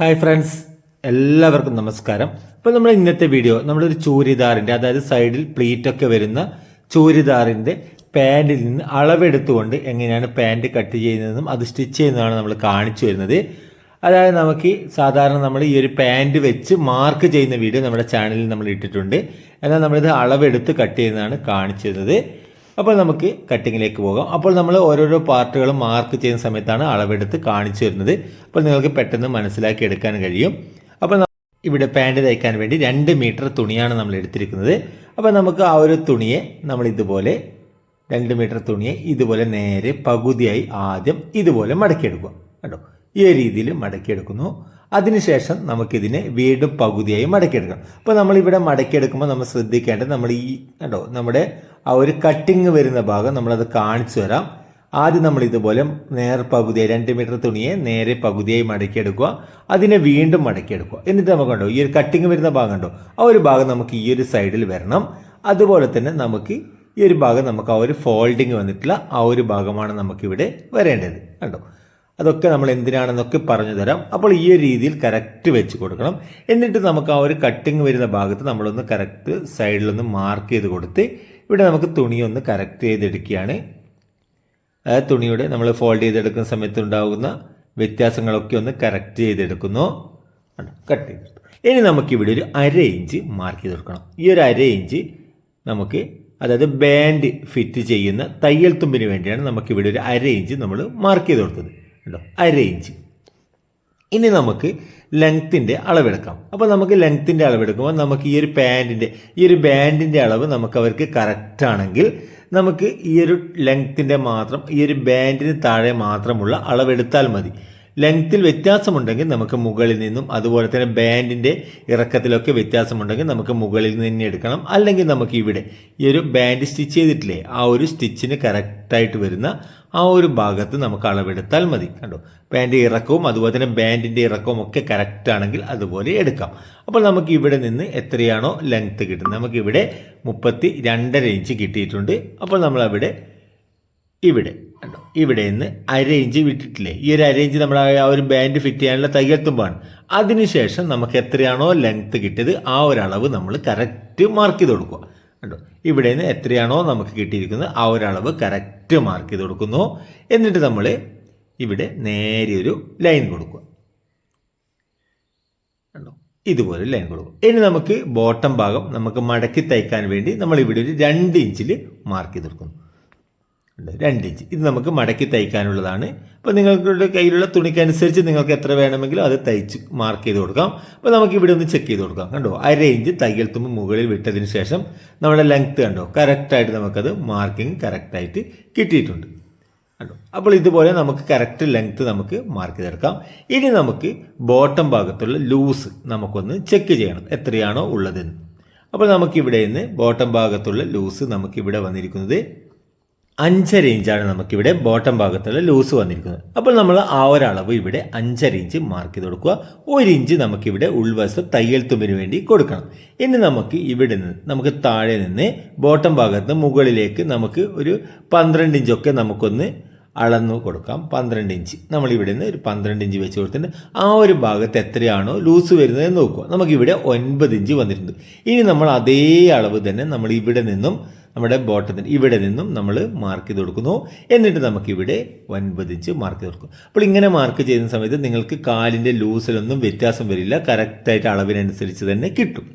Hi friends. എല്ലാവർക്കും നമസ്കാരം. ഇപ്പോൾ നമ്മൾ ഇന്നത്തെ വീഡിയോ നമ്മളൊരു ചൂരിദാറിന്റെ അതായത് സൈഡിൽ പ്ലീറ്റ് ഒക്കെ വരുന്ന ചൂരിദാറിന്റെ പാന്റിൽ നിന്ന് അളവെടുത്തുകൊണ്ട് എങ്ങനെയാണ് പാന്റ് കട്ട് ചെയ്യുന്നതെന്നും അത് സ്റ്റിച്ച് ചെയ്യുന്നതാണ് നമ്മൾ കാണിച്ചു വരുന്നത്. അതായത് നമുക്ക് സാധാരണ നമ്മൾ ഈ ഒരു പാന്റ് വെച്ച് മാർക്ക് ചെയ്യുന്ന വീഡിയോ നമ്മുടെ ചാനലിൽ നമ്മൾ ഇട്ടിട്ടുണ്ട്. എന്നാൽ നമ്മളിത് അളവെടുത്ത് കട്ട് ചെയ്യുന്നതാണ് കാണിച്ചു തരുന്നത്. അപ്പോൾ നമുക്ക് കട്ടിങ്ങിലേക്ക് പോകാം. അപ്പോൾ നമ്മൾ ഓരോരോ പാർട്ടുകളും മാർക്ക് ചെയ്യുന്ന സമയത്താണ് അളവെടുത്ത് കാണിച്ചു വരുന്നത് അപ്പോൾ നിങ്ങൾക്ക് പെട്ടെന്ന് മനസ്സിലാക്കി എടുക്കാൻ കഴിയും. അപ്പോൾ ഇവിടെ പാന്റ് തയ്ക്കാൻ വേണ്ടി രണ്ട് മീറ്റർ തുണിയാണ് നമ്മൾ എടുത്തിരിക്കുന്നത്. അപ്പോൾ നമുക്ക് ആ ഒരു തുണിയെ നമ്മൾ ഇതുപോലെ രണ്ട് മീറ്റർ തുണിയെ ഇതുപോലെ നേരെ പകുതിയായി ആദ്യം ഇതുപോലെ മടക്കിയെടുക്കുക. കേട്ടോ ഈ രീതിയിൽ മടക്കിയെടുക്കുന്നു. അതിനുശേഷം നമുക്കിതിനെ വീണ്ടും പകുതിയായി മടക്കിയെടുക്കണം അപ്പോൾ നമ്മളിവിടെ മടക്കിയെടുക്കുമ്പോൾ നമ്മൾ ശ്രദ്ധിക്കേണ്ടത് നമ്മൾ ഈ കേട്ടോ നമ്മുടെ ആ ഒരു കട്ടിങ് വരുന്ന ഭാഗം നമ്മളത് കാണിച്ചു തരാം. ആദ്യം നമ്മൾ ഇതുപോലെ നേർ പകുതിയായി രണ്ട് മീറ്റർ തുണിയെ നേരെ പകുതിയായി മടക്കിയെടുക്കുക. അതിനെ വീണ്ടും മടക്കിയെടുക്കുക. എന്നിട്ട് നമുക്ക് കണ്ടോ ഈ ഒരു കട്ടിങ് വരുന്ന ഭാഗം ഉണ്ടോ ആ ഒരു ഭാഗം നമുക്ക് ഈ ഒരു സൈഡിൽ വരണം. അതുപോലെ തന്നെ നമുക്ക് ഈ ഒരു ഭാഗം നമുക്ക് ആ ഒരു ഫോൾഡിങ് വന്നിട്ടുള്ള ആ ഒരു ഭാഗമാണ് നമുക്കിവിടെ വരേണ്ടത്. കണ്ടോ? അതൊക്കെ നമ്മൾ എന്തിനാണെന്നൊക്കെ പറഞ്ഞു തരാം. അപ്പോൾ ഈ ഒരു രീതിയിൽ കറക്റ്റ് വെച്ച് കൊടുക്കണം. എന്നിട്ട് നമുക്ക് ആ ഒരു കട്ടിങ് വരുന്ന ഭാഗത്ത് നമ്മളൊന്ന് കറക്റ്റ് സൈഡിലൊന്ന് മാർക്ക് ചെയ്ത് കൊടുത്ത് ഇവിടെ നമുക്ക് തുണിയൊന്ന് കറക്റ്റ് ചെയ്തെടുക്കുകയാണ്. ആ തുണിയുടെ നമ്മൾ ഫോൾഡ് ചെയ്തെടുക്കുന്ന സമയത്ത് ഉണ്ടാകുന്ന വ്യത്യാസങ്ങളൊക്കെ ഒന്ന് കറക്റ്റ് ചെയ്തെടുക്കുന്നു. കട്ട് ചെയ്തെടുത്തു. ഇനി നമുക്കിവിടെ ഒരു അര ഇഞ്ച് മാർക്ക് ചെയ്ത് കൊടുക്കണം. ഈ ഒരു അര ഇഞ്ച് നമുക്ക് അതായത് ബാൻഡ് ഫിറ്റ് ചെയ്യുന്ന തയ്യൽ തുമ്പിന് വേണ്ടിയാണ് നമുക്കിവിടെ ഒരു അര ഇഞ്ച് നമ്മൾ മാർക്ക് ചെയ്ത് കൊടുത്തത്. കേട്ടോ അര ഇനി നമുക്ക് ലെങ്ത്തിന്റെ അളവെടുക്കാം. അപ്പോൾ നമുക്ക് ലെങ്ത്തിന്റെ അളവെടുക്കുമ്പോൾ നമുക്ക് ഈ ഒരു പാന്റിന്റെ ഈ ഒരു ബാൻഡിന്റെ അളവ് നമുക്ക് അവർക്ക് കറക്റ്റ് ആണെങ്കിൽ നമുക്ക് ഈ ഒരു ലെങ്ത്തിന്റെ മാത്രം ഈ ഒരു ബാൻഡിന് താഴെ മാത്രമുള്ള അളവെടുത്താൽ മതി. ലെങ്ത്തിൽ വ്യത്യാസമുണ്ടെങ്കിൽ നമുക്ക് മുകളിൽ നിന്നും അതുപോലെ തന്നെ ബാൻഡിന്റെ ഇറക്കത്തിലൊക്കെ വ്യത്യാസമുണ്ടെങ്കിൽ നമുക്ക് മുകളിൽ നിന്ന് എടുക്കണം. അല്ലെങ്കിൽ നമുക്ക് ഇവിടെ ഈ ഒരു ബാൻഡ് സ്റ്റിച്ച് ചെയ്തിട്ടില്ലേ ആ ഒരു സ്റ്റിച്ചിന് കറക്റ്റായിട്ട് വരുന്ന ആ ഒരു ഭാഗത്ത് നമുക്ക് അളവെടുത്താൽ മതി. കണ്ടോ? പാന്റ് ഇറക്കവും അതുപോലെ തന്നെ ബാൻഡിന്റെ ഇറക്കവും ഒക്കെ കറക്റ്റ് ആണെങ്കിൽ അതുപോലെ എടുക്കാം. അപ്പോൾ നമുക്ക് ഇവിടെ നിന്ന് എത്രയാണോ ലെങ്ത്ത് കിട്ടുന്നത്? നമുക്കിവിടെ മുപ്പത്തി രണ്ടര ഇഞ്ച് കിട്ടിയിട്ടുണ്ട്. അപ്പോൾ നമ്മൾ അവിടെ ഇവിടെ കണ്ടോ? ഇവിടെ നിന്ന് അരേഞ്ച് വിട്ടിട്ടില്ലേ? ഈ ഒരു അര ഇഞ്ച് നമ്മൾ ആ ഒരു ബാൻഡ് ഫിറ്റ് ചെയ്യാനുള്ള തയ്യൽ അതിനുശേഷം നമുക്ക് എത്രയാണോ ലെങ്ത്ത് കിട്ടിയത് ആ ഒരു അളവ് നമ്മൾ കറക്റ്റ് മാർക്ക് ചെയ്ത് കൊടുക്കുക. കണ്ടോ? ഇവിടെ നിന്ന് എത്രയാണോ നമുക്ക് കിട്ടിയിരിക്കുന്നത് ആ ഒരു അളവ് കറക്റ്റ് മാർക്ക് ചെയ്ത് കൊടുക്കുന്നു. എന്നിട്ട് നമ്മൾ ഇവിടെ നേരെ ഒരു ലൈൻ കൊടുക്കുക. കണ്ടോ? ഇതുപോലെ ലൈൻ കൊടുക്കുക. ഇനി നമുക്ക് ബോട്ടം ഭാഗം നമുക്ക് മടക്കി തയ്ക്കാൻ വേണ്ടി നമ്മൾ ഇവിടെ ഒരു രണ്ട് ഇഞ്ചിൽ മാർക്ക് ചെയ്ത് കൊടുക്കുന്നു. രണ്ട് ഇഞ്ച്. ഇത് നമുക്ക് മടക്കി തയ്ക്കാനുള്ളതാണ്. അപ്പോൾ നിങ്ങളുടെ കയ്യിലുള്ള തുണിക്കനുസരിച്ച് നിങ്ങൾക്ക് എത്ര വേണമെങ്കിലും അത് തയ്ച്ച് മാർക്ക് ചെയ്ത് കൊടുക്കാം. അപ്പോൾ നമുക്ക് ഇവിടെ ഒന്ന് ചെക്ക് ചെയ്ത് കൊടുക്കാം. കണ്ടോ? അര ഇഞ്ച് തയ്യൽ തുമ്പ് മുകളിൽ വിട്ടതിന് ശേഷം നമ്മുടെ ലെങ്ത്ത് കണ്ടോ? കറക്റ്റായിട്ട് നമുക്കത് മാർക്കിംഗ് കറക്റ്റായിട്ട് കിട്ടിയിട്ടുണ്ട്. കണ്ടോ? അപ്പോൾ ഇതുപോലെ നമുക്ക് കറക്റ്റ് ലെങ്ത്ത് നമുക്ക് മാർക്ക് ചെയ്തെടുക്കാം. ഇനി നമുക്ക് ബോട്ടം ഭാഗത്തുള്ള ലൂസ് നമുക്കൊന്ന് ചെക്ക് ചെയ്യണം. എത്രയാണോ ഉള്ളതെന്ന്. അപ്പോൾ നമുക്കിവിടെ നിന്ന് ബോട്ടം ഭാഗത്തുള്ള ലൂസ് നമുക്കിവിടെ വന്നിരിക്കുന്നത് അഞ്ചര ഇഞ്ചാണ് നമുക്കിവിടെ ബോട്ടം ഭാഗത്തുള്ള ലൂസ് വന്നിരിക്കുന്നത്. അപ്പോൾ നമ്മൾ ആ ഒരളവ് ഇവിടെ അഞ്ചര ഇഞ്ച് മാർക്ക് ചെയ്ത് കൊടുക്കുക. ഒരു ഇഞ്ച് നമുക്കിവിടെ ഉൾവശം തയ്യൽ തുമ്പിന് വേണ്ടി കൊടുക്കണം. ഇനി നമുക്ക് ഇവിടെ നിന്ന് നമുക്ക് താഴെ നിന്ന് ബോട്ടം ഭാഗത്ത് മുകളിലേക്ക് നമുക്ക് ഒരു പന്ത്രണ്ട് ഇഞ്ചൊക്കെ നമുക്കൊന്ന് അളന്നു കൊടുക്കാം. പന്ത്രണ്ട് ഇഞ്ച്. നമ്മൾ ഇവിടെ നിന്ന് ഒരു പന്ത്രണ്ട് ഇഞ്ച് വെച്ച് കൊടുത്തിട്ട് ആ ഒരു ഭാഗത്ത് എത്രയാണോ ലൂസ് വരുന്നത് നോക്കുക. നമുക്കിവിടെ ഒൻപത് ഇഞ്ച് വന്നിട്ടുണ്ട്. ഇനി നമ്മൾ അതേ അളവ് തന്നെ നമ്മൾ ഇവിടെ നിന്നും നമ്മുടെ ബോട്ടത്തിന് ഇവിടെ നിന്നും നമ്മൾ മാർക്ക് ചെയ്ത് കൊടുക്കുന്നു. എന്നിട്ട് നമുക്കിവിടെ ഒൻപത് ഇഞ്ച് മാർക്ക് ചെയ്ത് കൊടുക്കും. അപ്പോൾ ഇങ്ങനെ മാർക്ക് ചെയ്യുന്ന സമയത്ത് നിങ്ങൾക്ക് കാലിന്റെ ലൂസിലൊന്നും വ്യത്യാസം വരില്ല. കറക്റ്റായിട്ട് അളവിനനുസരിച്ച് തന്നെ കിട്ടും.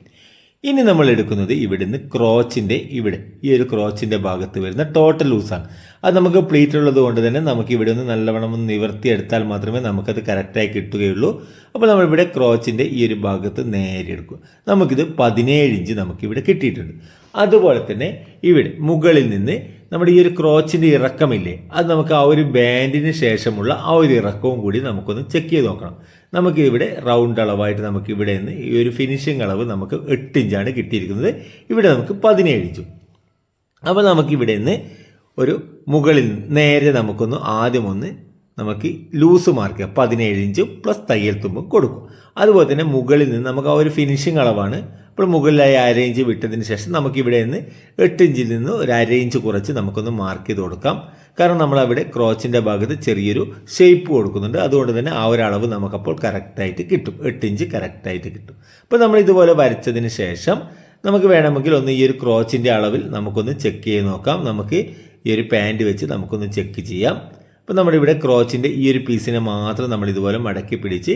ഇനി നമ്മൾ എടുക്കുന്നത് ഇവിടുന്ന് ക്രോച്ചിന്റെ ഇവിടെ. ഈ ഒരു ക്രോച്ചിന്റെ ഭാഗത്ത് വരുന്ന ടോട്ടൽ ലൂസാണ് അത് നമുക്ക് പ്ലീറ്റ് ഉള്ളത് കൊണ്ട് തന്നെ നമുക്ക് ഇവിടെ ഒന്ന് നല്ലവണ്ണം ഒന്ന് നിവർത്തിയെടുത്താൽ മാത്രമേ നമുക്കത് കറക്റ്റായി കിട്ടുകയുള്ളൂ. അപ്പോൾ നമ്മളിവിടെ ക്രോച്ചിന്റെ ഈ ഒരു ഭാഗത്ത് നേരെ എടുക്കും നമുക്കിത് പതിനേഴ് ഇഞ്ച് നമുക്കിവിടെ കിട്ടിയിട്ടുണ്ട്. അതുപോലെ തന്നെ ഇവിടെ മുകളിൽ നിന്ന് നമ്മുടെ ഈ ഒരു ക്രോച്ചിന്റെ ഇറക്കമില്ലേ അത് നമുക്ക് ആ ഒരു ബാൻഡിന് ശേഷമുള്ള ആ ഒരു ഇറക്കവും കൂടി നമുക്കൊന്ന് ചെക്ക് ചെയ്ത് നോക്കണം. നമുക്കിവിടെ റൗണ്ട് അളവായിട്ട് നമുക്ക് ഇവിടെ നിന്ന് ഈ ഒരു ഫിനിഷിംഗ് അളവ് നമുക്ക് എട്ട് ഇഞ്ചാണ് കിട്ടിയിരിക്കുന്നത്. ഇവിടെ നമുക്ക് പതിനേഴ് ഇഞ്ചും അപ്പോൾ നമുക്കിവിടെ നിന്ന് ഒരു മുകളിൽ നേരെ നമുക്കൊന്ന് ആദ്യം ഒന്ന് നമുക്ക് ലൂസ് മാർക്ക് പതിനേഴ് ഇഞ്ച് പ്ലസ് തയ്യൽ തുമ്പും കൊടുക്കും. അതുപോലെ തന്നെ മുകളിൽ നിന്ന് നമുക്ക് ആ ഒരു ഫിനിഷിംഗ് അളവാണ് അപ്പോൾ മുകളിലായി അര ഇഞ്ച് വിട്ടതിന് ശേഷം നമുക്ക് ഇവിടെ നിന്ന് എട്ട് ഇഞ്ചിൽ നിന്ന് ഒരു അര ഇഞ്ച് കുറച്ച് നമുക്കൊന്ന് മാർക്ക് ചെയ്ത് കൊടുക്കാം. കാരണം നമ്മൾ അവിടെ ക്രോച്ചിന്റെ ഭാഗത്ത് ചെറിയൊരു ഷേപ്പ് കൊടുക്കുന്നുണ്ട്. അതുകൊണ്ട് തന്നെ ആ ഒരു അളവ് നമുക്കപ്പോൾ കറക്റ്റായിട്ട് കിട്ടും. എട്ട് ഇഞ്ച് കറക്റ്റായിട്ട് കിട്ടും. അപ്പോൾ നമ്മൾ ഇതുപോലെ വരച്ചതിന് ശേഷം നമുക്ക് വേണമെങ്കിൽ ഒന്ന് ഈ ഒരു ക്രോച്ചിന്റെ അളവിൽ നമുക്കൊന്ന് ചെക്ക് ചെയ്ത് നോക്കാം. നമുക്ക് ഈ ഒരു പാന്റ് വെച്ച് നമുക്കൊന്ന് ചെക്ക് ചെയ്യാം. അപ്പോൾ നമ്മുടെ ഇവിടെ ക്രോച്ചിന്റെ ഈ ഒരു പീസിനെ മാത്രം നമ്മൾ ഇതുപോലെ മടക്കി പിടിച്ച്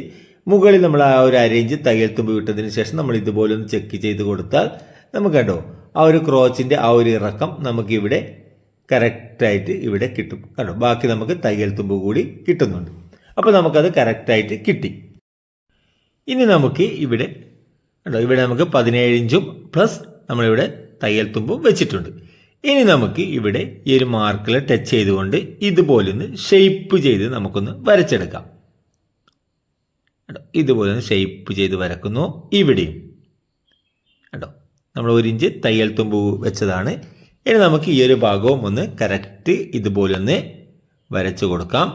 മുകളിൽ നമ്മൾ ആ ഒരു അരേഞ്ച് തയ്യൽ തുമ്പ് വിട്ടതിന് ശേഷം നമ്മൾ ഇതുപോലെ ഒന്ന് ചെക്ക് ചെയ്ത് കൊടുത്താൽ നമുക്ക് കണ്ടോ ആ ഒരു ക്രോച്ചിന്റെ ആ ഒരു ഇറക്കം നമുക്കിവിടെ കറക്റ്റായിട്ട് ഇവിടെ കിട്ടും. കണ്ടോ ബാക്കി നമുക്ക് തയ്യൽ തുമ്പ് കൂടി കിട്ടുന്നുണ്ട്. അപ്പോൾ നമുക്കത് കറക്റ്റായിട്ട് കിട്ടി. ഇനി നമുക്ക് ഇവിടെ കണ്ടോ ഇവിടെ നമുക്ക് പതിനേഴ് ഇഞ്ചും പ്ലസ് നമ്മളിവിടെ തയ്യൽ തുമ്പും വെച്ചിട്ടുണ്ട്. ഇനി നമുക്ക് ഇവിടെ ഈ ഒരു മാർക്കിൽ ടച്ച് ചെയ്തുകൊണ്ട് ഇതുപോലെ ഒന്ന് ഷെയ്പ്പ് ചെയ്ത് നമുക്കൊന്ന് വരച്ചെടുക്കാം. കേട്ടോ ഇതുപോലെ ഒന്ന് ഷെയ്പ്പ് ചെയ്ത് വരക്കുന്നു. ഇവിടെയും. കേട്ടോ നമ്മൾ ഒരു ഇഞ്ച് തയ്യൽ തുമ്പ് വെച്ചതാണ്. ഇനി നമുക്ക് ഈ ഒരു ഭാഗവും ഒന്ന് കറക്റ്റ് ഇതുപോലെ ഒന്ന് വരച്ചു കൊടുക്കാം.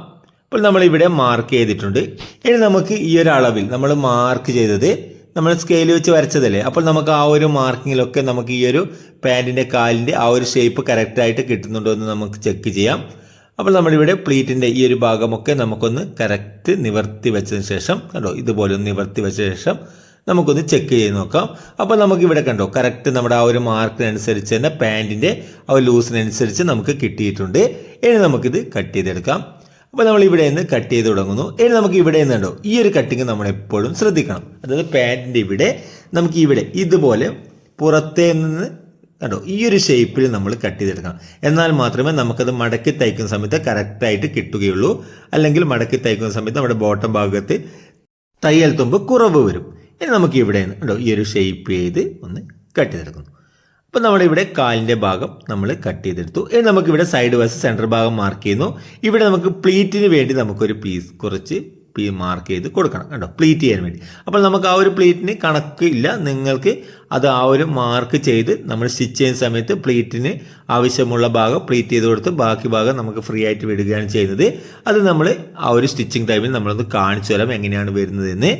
അപ്പോൾ നമ്മളിവിടെ മാർക്ക് ചെയ്തിട്ടുണ്ട്. ഇനി നമുക്ക് ഈ ഒരു അളവിൽ നമ്മൾ മാർക്ക് ചെയ്തത് നമ്മൾ സ്കെയിൽ വെച്ച് വരച്ചതല്ലേ? അപ്പോൾ നമുക്ക് ആ ഒരു മാർക്കിങ്ങിലൊക്കെ നമുക്ക് ഈ ഒരു പാന്റിന്റെ കാലിന്റെ ആ ഒരു ഷേപ്പ് കറക്റ്റായിട്ട് കിട്ടുന്നുണ്ടോ എന്ന് നമുക്ക് ചെക്ക് ചെയ്യാം. അപ്പോൾ നമ്മളിവിടെ പ്ലീറ്റിന്റെ ഈ ഒരു ഭാഗമൊക്കെ നമുക്കൊന്ന് കറക്റ്റ് നിവർത്തി വെച്ചതിന് ശേഷം കണ്ടോ ഇതുപോലെ ഒന്ന് നിവർത്തി വെച്ച ശേഷം നമുക്കൊന്ന് ചെക്ക് ചെയ്ത് നോക്കാം. അപ്പോൾ നമുക്കിവിടെ കണ്ടോ കറക്റ്റ് നമ്മുടെ ആ ഒരു മാർക്കിനനുസരിച്ച് തന്നെ പാന്റിന്റെ ആ ഒരു ലൂസിനനുസരിച്ച് നമുക്ക് കിട്ടിയിട്ടുണ്ട്. ഇനി നമുക്കിത് കട്ട് ചെയ്തെടുക്കാം. അപ്പോൾ നമ്മൾ ഇവിടെ നിന്ന് കട്ട് ചെയ്ത് തുടങ്ങുന്നു. ഇനി നമുക്ക് ഇവിടെ നിന്ന് കണ്ടോ ഈ ഒരു കട്ടിങ് നമ്മൾ എപ്പോഴും ശ്രദ്ധിക്കണം. അതായത് പാന്റിന്റെ ഇവിടെ നമുക്ക് ഇവിടെ ഇതുപോലെ പുറത്തേ നിന്ന് കണ്ടോ? ഈ ഒരു ഷേപ്പിൽ നമ്മൾ കട്ട് ചെയ്തെടുക്കണം. എന്നാൽ മാത്രമേ നമുക്കത് മടക്കി തയ്ക്കുന്ന സമയത്ത് കറക്റ്റായിട്ട് കിട്ടുകയുള്ളൂ. അല്ലെങ്കിൽ മടക്കി തയ്ക്കുന്ന സമയത്ത് നമ്മുടെ ബോട്ടം ഭാഗത്ത് തയ്യൽ തുമ്പ് കുറവ് വരും. ഇനി നമുക്ക് ഇവിടെ കണ്ടോ? ഈ ഒരു ഷേപ്പ് ചെയ്ത് ഒന്ന് കട്ട് ചെയ്തെടുക്കുന്നു. അപ്പോൾ നമ്മളിവിടെ കാലിന്റെ ഭാഗം നമ്മൾ കട്ട് ചെയ്തെടുത്തു. ഇനി നമുക്കിവിടെ സൈഡ് വശം സെന്റർ ഭാഗം മാർക്ക് ചെയ്യുന്നു. ഇവിടെ നമുക്ക് പ്ലീറ്റിന് വേണ്ടി നമുക്കൊരു പീസ് കുറച്ച് പീ മാർക്ക് ചെയ്ത് കൊടുക്കണം കേട്ടോ പ്ലീറ്റ് ചെയ്യാൻ വേണ്ടി. അപ്പോൾ നമുക്ക് ആ ഒരു പ്ലീറ്റിന് കണക്ക് ഇല്ല. നിങ്ങൾക്ക് അത് ആ ഒരു മാർക്ക് ചെയ്ത് നമ്മൾ സ്റ്റിച്ച് ചെയ്യുന്ന സമയത്ത് പ്ലീറ്റിന് ആവശ്യമുള്ള ഭാഗം പ്ലീറ്റ് ചെയ്ത് കൊടുത്ത് ബാക്കി ഭാഗം നമുക്ക് ഫ്രീ ആയിട്ട് വിടുകയാണ് ചെയ്യുന്നത്. അത് നമ്മൾ ആ ഒരു സ്റ്റിച്ചിങ് ടൈമിൽ നമ്മളൊന്ന് കാണിച്ചു തരാം എങ്ങനെയാണ് വരുന്നതെന്ന്.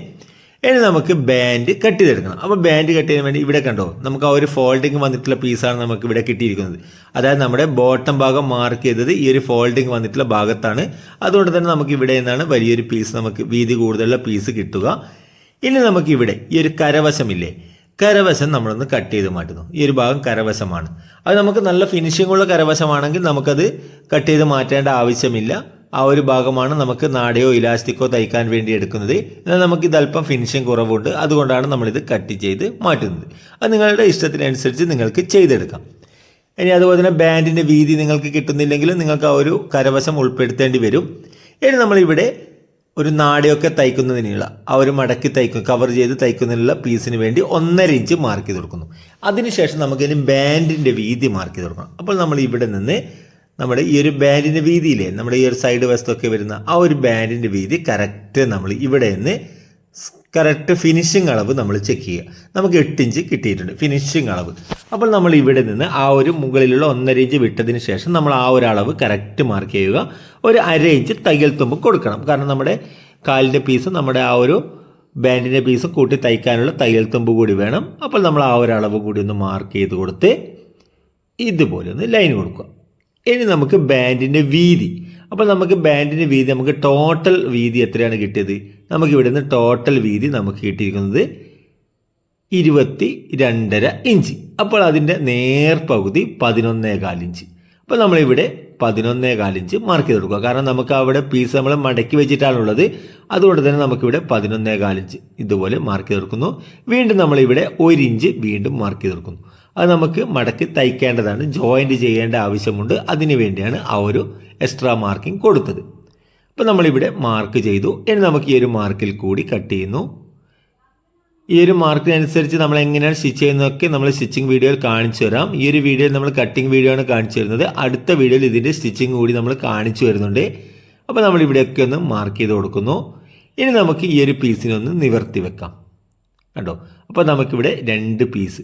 ഇനി നമുക്ക് ബാൻഡ് കട്ട് ചെയ്തെടുക്കണം. അപ്പോൾ ബാൻഡ് കട്ട് ചെയ്യാൻ വേണ്ടി ഇവിടെ കണ്ടോ നമുക്ക് ആ ഒരു ഫോൾഡിങ് വന്നിട്ടുള്ള പീസാണ് നമുക്ക് ഇവിടെ കിട്ടിയിരിക്കുന്നത്. അതായത് നമ്മുടെ ബോട്ടം ഭാഗം മാർക്ക് ചെയ്തത് ഈ ഒരു ഫോൾഡിങ് വന്നിട്ടുള്ള ഭാഗത്താണ്. അതുകൊണ്ട് തന്നെ നമുക്ക് ഇവിടെ നിന്നാണ് വലിയൊരു പീസ് നമുക്ക് വീതി കൂടുതലുള്ള പീസ് കിട്ടുക. ഇനി നമുക്ക് ഇവിടെ ഈ ഒരു കരവശമില്ലേ കരവശം നമ്മളൊന്ന് കട്ട് ചെയ്ത് മാറ്റുന്നു. ഈ ഒരു ഭാഗം കരവശമാണ്. അത് നമുക്ക് നല്ല ഫിനിഷിംഗ് ഉള്ള കരവശമാണെങ്കിൽ നമുക്കത് കട്ട് ചെയ്ത് മാറ്റേണ്ട ആവശ്യമില്ല. ആ ഒരു ഭാഗമാണ് നമുക്ക് നാടയോ ഇലാസ്റ്റിക്കോ തയ്ക്കാൻ വേണ്ടി എടുക്കുന്നത്. എന്നാൽ നമുക്ക് ഇത് അല്പം ഫിനിഷിംഗ് കുറവുണ്ട്. അതുകൊണ്ടാണ് നമ്മളിത് കട്ട് ചെയ്ത് മാറ്റുന്നത്. അത് നിങ്ങളുടെ ഇഷ്ടത്തിനനുസരിച്ച് നിങ്ങൾക്ക് ചെയ്തെടുക്കാം. ഇനി അതുപോലെ തന്നെ ബാൻഡിന്റെ വീതി നിങ്ങൾക്ക് കിട്ടുന്നില്ലെങ്കിലും നിങ്ങൾക്ക് ആ ഒരു കരവശം ഉൾപ്പെടുത്തേണ്ടി വരും. ഇനി നമ്മളിവിടെ ഒരു നാടയൊക്കെ തയ്ക്കുന്നതിനുള്ള ആ ഒരു മടക്കി തയ്ക്കും കവർ ചെയ്ത് തയ്ക്കുന്നതിനുള്ള പീസിന് വേണ്ടി ഒന്നര ഇഞ്ച് മാർക്ക് ചെയ്ത് കൊടുക്കുന്നു. അതിനുശേഷം നമുക്ക് ഇനി ബാൻഡിന്റെ വീതി മാർക്ക് ചെയ്ത് കൊടുക്കണം. അപ്പോൾ നമ്മൾ ഇവിടെ നിന്ന് നമ്മുടെ ഈ ഒരു ബാൻഡിന്റെ വീതിയില്ലേ? നമ്മുടെ ഈ ഒരു സൈഡ് വശത്തൊക്കെ വരുന്ന ആ ഒരു ബാൻഡിന്റെ വീതി കറക്റ്റ് നമ്മൾ ഇവിടെ നിന്ന് കറക്റ്റ് ഫിനിഷിംഗ് അളവ് നമ്മൾ ചെക്ക് ചെയ്യുക. നമുക്ക് എട്ട് ഇഞ്ച് കിട്ടിയിട്ടുണ്ട് ഫിനിഷിംഗ് അളവ്. അപ്പോൾ നമ്മൾ ഇവിടെ നിന്ന് ആ ഒരു മുകളിലുള്ള ഒന്നര ഇഞ്ച് വിട്ടതിന് ശേഷം നമ്മൾ ആ ഒരു അളവ് കറക്റ്റ് മാർക്ക് ചെയ്യുക. ഒരു അര ഇഞ്ച് തയ്യൽ തുമ്പ് കൊടുക്കണം. കാരണം നമ്മുടെ കാലിന്റെ പീസ് നമ്മുടെ ആ ഒരു ബാൻഡിന്റെ പീസ് കൂട്ടി തയ്ക്കാനുള്ള തയ്യൽ തുമ്പ് കൂടി വേണം. അപ്പോൾ നമ്മൾ ആ ഒരു അളവ് കൂടി ഒന്ന് മാർക്ക് ചെയ്ത് കൊടുത്ത് ഇതുപോലെ ഒന്ന് ലൈൻ കൊടുക്കുക. ഇനി നമുക്ക് ബാൻഡിന്റെ വീതി. അപ്പോൾ നമുക്ക് ബാൻഡിന്റെ വീതി നമുക്ക് ടോട്ടൽ വീതി എത്രയാണ് കിട്ടിയത്? നമുക്ക് ഇവിടെ നിന്ന് ടോട്ടൽ വീതി നമുക്ക് കിട്ടിയിരിക്കുന്നത് ഇരുപത്തി രണ്ടര ഇഞ്ച്. അപ്പോൾ അതിന്റെ നേർപകുതി പതിനൊന്നേ കാലിഞ്ച് അപ്പോൾ നമ്മളിവിടെ പതിനൊന്നേ കാലിഞ്ച് മാർക്ക് ചെയ്ത് കൊടുക്കുക. കാരണം നമുക്ക് അവിടെ പീസ് നമ്മൾ മടക്കി വെച്ചിട്ടാണുള്ളത്. അതുകൊണ്ട് തന്നെ നമുക്കിവിടെ പതിനൊന്നേ കാലിഞ്ച് ഇതുപോലെ മാർക്ക് ചെയ്ത് കൊടുക്കുന്നു. വീണ്ടും നമ്മളിവിടെ ഒരു ഇഞ്ച് വീണ്ടും മാർക്ക് ചെയ്ത് കൊടുക്കുന്നു. അത് നമുക്ക് മടക്കി തയ്ക്കേണ്ടതാണ് ജോയിന്റ് ചെയ്യേണ്ട ആവശ്യമുണ്ട്. അതിനു വേണ്ടിയാണ് ആ ഒരു എക്സ്ട്രാ മാർക്കിംഗ് കൊടുത്തത്. അപ്പോൾ നമ്മളിവിടെ മാർക്ക് ചെയ്തു. ഇനി നമുക്ക് ഈ ഒരു മാർക്കിൽ കൂടി കട്ട് ചെയ്യുന്നു. ഈ ഒരു മാർക്കിനനുസരിച്ച് നമ്മൾ എങ്ങനെയാണ് സ്റ്റിച്ച് ചെയ്യുന്നതൊക്കെ നമ്മൾ സ്റ്റിച്ചിങ് വീഡിയോയിൽ കാണിച്ചു തരാം. ഈ ഒരു വീഡിയോയിൽ നമ്മൾ കട്ടിങ് വീഡിയോ ആണ് കാണിച്ചു തരുന്നത്. അടുത്ത വീഡിയോയിൽ ഇതിന്റെ സ്റ്റിച്ചിങ് കൂടി നമ്മൾ കാണിച്ചു വരുന്നുണ്ട് അപ്പോൾ നമ്മൾ ഇവിടെയൊക്കെ ഒന്ന് മാർക്ക് ചെയ്ത് കൊടുക്കുന്നു. ഇനി നമുക്ക് ഈ ഒരു പീസിനൊന്ന് നിവർത്തി വെക്കാം. കണ്ടോ? അപ്പോൾ നമുക്കിവിടെ രണ്ട് പീസ്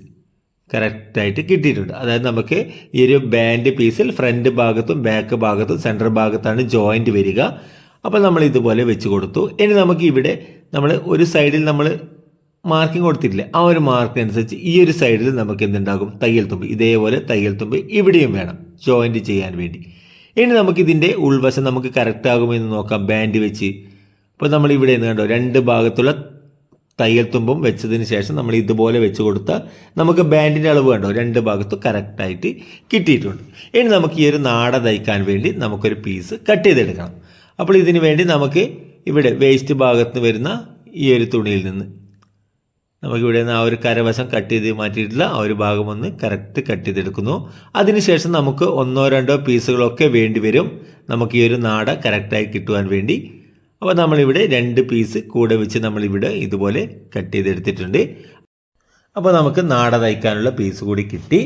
കറക്റ്റായിട്ട് കിട്ടിയിട്ടുണ്ട്. അതായത് നമുക്ക് ഈ ഒരു ബാൻഡ് പീസിൽ ഫ്രണ്ട് ഭാഗത്തും ബാക്ക് ഭാഗത്തും സെന്റർ ഭാഗത്താണ് ജോയിന്റ് വരിക. അപ്പോൾ നമ്മൾ ഇതുപോലെ വെച്ച് കൊടുത്തു. ഇനി നമുക്ക് ഇവിടെ നമ്മൾ ഒരു സൈഡിൽ നമ്മൾ മാർക്കിംഗ് കൊടുത്തിട്ടില്ല? ആ ഒരു മാർക്കിനനുസരിച്ച് ഈ ഒരു സൈഡിൽ നമുക്ക് എന്തുണ്ടാകും? തയ്യൽ തുമ്പ്. ഇതേപോലെ തയ്യൽ തുമ്പ് ഇവിടെയും വേണം ജോയിന്റ് ചെയ്യാൻ വേണ്ടി. ഇനി നമുക്ക് ഇതിന്റെ ഉൾവശം നമുക്ക് കറക്റ്റ് ആകുമെന്ന് നോക്കാം. ബാൻഡ് വെച്ച്. അപ്പോൾ നമ്മൾ ഇവിടെ നിന്ന് കണ്ടോ രണ്ട് ഭാഗത്തുള്ള തയ്യൽ തുമ്പും വെച്ചതിന് ശേഷം നമ്മൾ ഇതുപോലെ വെച്ച് കൊടുത്താൽ നമുക്ക് ബാൻഡിന്റെ അളവ് കണ്ടോ? രണ്ട് ഭാഗത്ത് കറക്റ്റായിട്ട് കിട്ടിയിട്ടുണ്ട്. ഇനി നമുക്ക് ഈ ഒരു നാട തയ്ക്കാൻ വേണ്ടി നമുക്കൊരു പീസ് കട്ട് ചെയ്തെടുക്കണം. അപ്പോൾ ഇതിന് വേണ്ടി നമുക്ക് ഇവിടെ വേസ്റ്റ് ഭാഗത്ത് വരുന്ന ഈ ഒരു തുണിയിൽ നിന്ന് നമുക്കിവിടെ നിന്ന് ആ ഒരു കരവശം കട്ട് ചെയ്ത് മാറ്റിയിട്ടുള്ള ആ ഒരു ഭാഗം ഒന്ന് കറക്റ്റ് കട്ട് ചെയ്തെടുക്കുന്നു. അതിനുശേഷം നമുക്ക് ഒന്നോ രണ്ടോ പീസുകളൊക്കെ വേണ്ടി വരും. നമുക്ക് ഈ ഒരു നാട കറക്റ്റായി കിട്ടുവാൻ വേണ്ടി അപ്പോൾ നമ്മളിവിടെ രണ്ട് പീസ് കൂടെ വെച്ച് നമ്മളിവിടെ ഇതുപോലെ കട്ട് ചെയ്തെടുത്തിട്ടുണ്ട്. അപ്പോൾ നമുക്ക് നാട തയ്ക്കാനുള്ള പീസ് കൂടി കിട്ടി.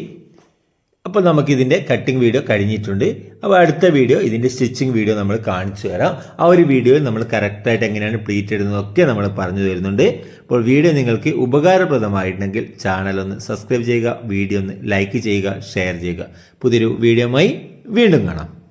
അപ്പോൾ നമുക്കിതിന്റെ കട്ടിംഗ് വീഡിയോ കഴിഞ്ഞിട്ടുണ്ട്. അപ്പോൾ അടുത്ത വീഡിയോ ഇതിന്റെ സ്റ്റിച്ചിങ് വീഡിയോ നമ്മൾ കാണിച്ചു തരാം. ആ ഒരു വീഡിയോയിൽ നമ്മൾ കറക്റ്റായിട്ട് എങ്ങനെയാണ് പ്ലീറ്റ് ഇടുന്നതൊക്കെ നമ്മൾ പറഞ്ഞു തരുന്നുണ്ട്. അപ്പോൾ വീഡിയോ നിങ്ങൾക്ക് ഉപകാരപ്രദമായിട്ടുണ്ടെങ്കിൽ ചാനൽ ഒന്ന് സബ്സ്ക്രൈബ് ചെയ്യുക വീഡിയോ ഒന്ന് ലൈക്ക് ചെയ്യുക ഷെയർ ചെയ്യുക. പുതിയൊരു വീഡിയോയുമായി വീണ്ടും കാണാം.